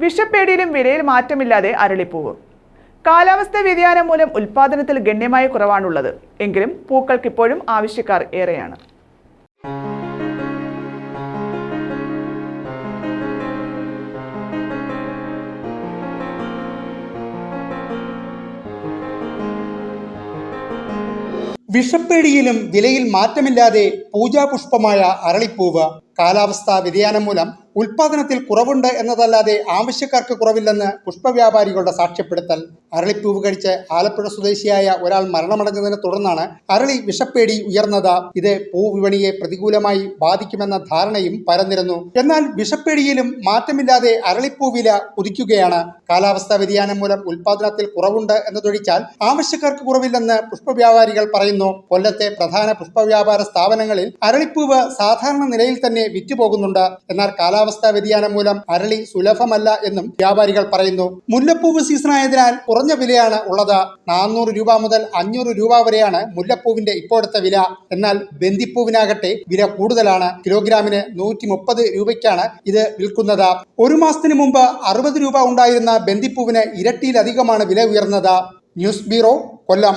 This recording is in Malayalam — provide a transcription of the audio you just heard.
വിഷപ്പേടിയിലും വിലയിൽ മാറ്റമില്ലാതെ അരളിപ്പൂവ്. കാലാവസ്ഥാ വ്യതിയാനം മൂലം ഉൽപാദനത്തിൽ ഗണ്യമായ കുറവാണുള്ളത്. എങ്കിലും പൂക്കൾക്ക് ഇപ്പോഴും ആവശ്യക്കാർ ഏറെയാണ്. വിഷപ്പേടിയിലും വിലയിൽ മാറ്റമില്ലാതെ പൂജാപുഷ്പമായ അരളിപ്പൂവ് കാലാവസ്ഥാ വ്യതിയാനം മൂലം ഉൽപാദനത്തിൽ കുറവുണ്ട് എന്നതല്ലാതെ ആവശ്യക്കാർക്ക് കുറവില്ലെന്ന് പുഷ്പവ്യാപാരികളുടെ സാക്ഷ്യപ്പെടുത്തൽ. അരളിപ്പൂവ് കഴിച്ച് ആലപ്പുഴ സ്വദേശിയായ ഒരാൾ മരണമടഞ്ഞതിനെ തുടർന്നാണ് അരളി വിഷപ്പേടി ഉയർന്നത്. ഇത് പൂവിപണിയെ പ്രതികൂലമായി ബാധിക്കുമെന്ന ധാരണയും പരന്നിരുന്നു. എന്നാൽ വിഷപ്പേടിയിലും മാറ്റമില്ലാതെ അരളിപ്പൂ വില കുതിക്കുകയാണ്. കാലാവസ്ഥാ വ്യതിയാനം മൂലം ഉൽപാദനത്തിൽ കുറവുണ്ട് എന്നതൊഴിച്ചാൽ ആവശ്യക്കാർക്ക് കുറവില്ലെന്ന് പുഷ്പവ്യാപാരികൾ പറയുന്നു. കൊല്ലത്തെ പ്രധാന പുഷ്പവ്യാപാര സ്ഥാപനങ്ങളിൽ അരളിപ്പൂവ് സാധാരണ നിലയിൽ തന്നെ വിറ്റുപോകുന്നുണ്ട്. എന്നാൽ കാലാവസ്ഥാ വ്യതിയാനം മൂലം അരളി സുലഭമല്ല എന്നും വ്യാപാരികൾ പറയുന്നു. മുല്ലപ്പൂവ് സീസണായതിനാൽ കുറഞ്ഞ വിലയാണ് ഉള്ളത്. നാനൂറ് രൂപ മുതൽ അഞ്ഞൂറ് രൂപ വരെയാണ് മുല്ലപ്പൂവിന്റെ ഇപ്പോഴത്തെ വില. എന്നാൽ ബന്ദിപ്പൂവിനാകട്ടെ വില കൂടുതലാണ്. കിലോഗ്രാമിന് നൂറ്റി മുപ്പത് രൂപയ്ക്കാണ് ഇത് വിൽക്കുന്നത്. ഒരു മാസത്തിന് മുമ്പ് അറുപത് രൂപ ഉണ്ടായിരുന്ന ബന്ദിപ്പൂവിന് ഇരട്ടിയിലധികമാണ് വില ഉയർന്നത്. News bureau Kollam.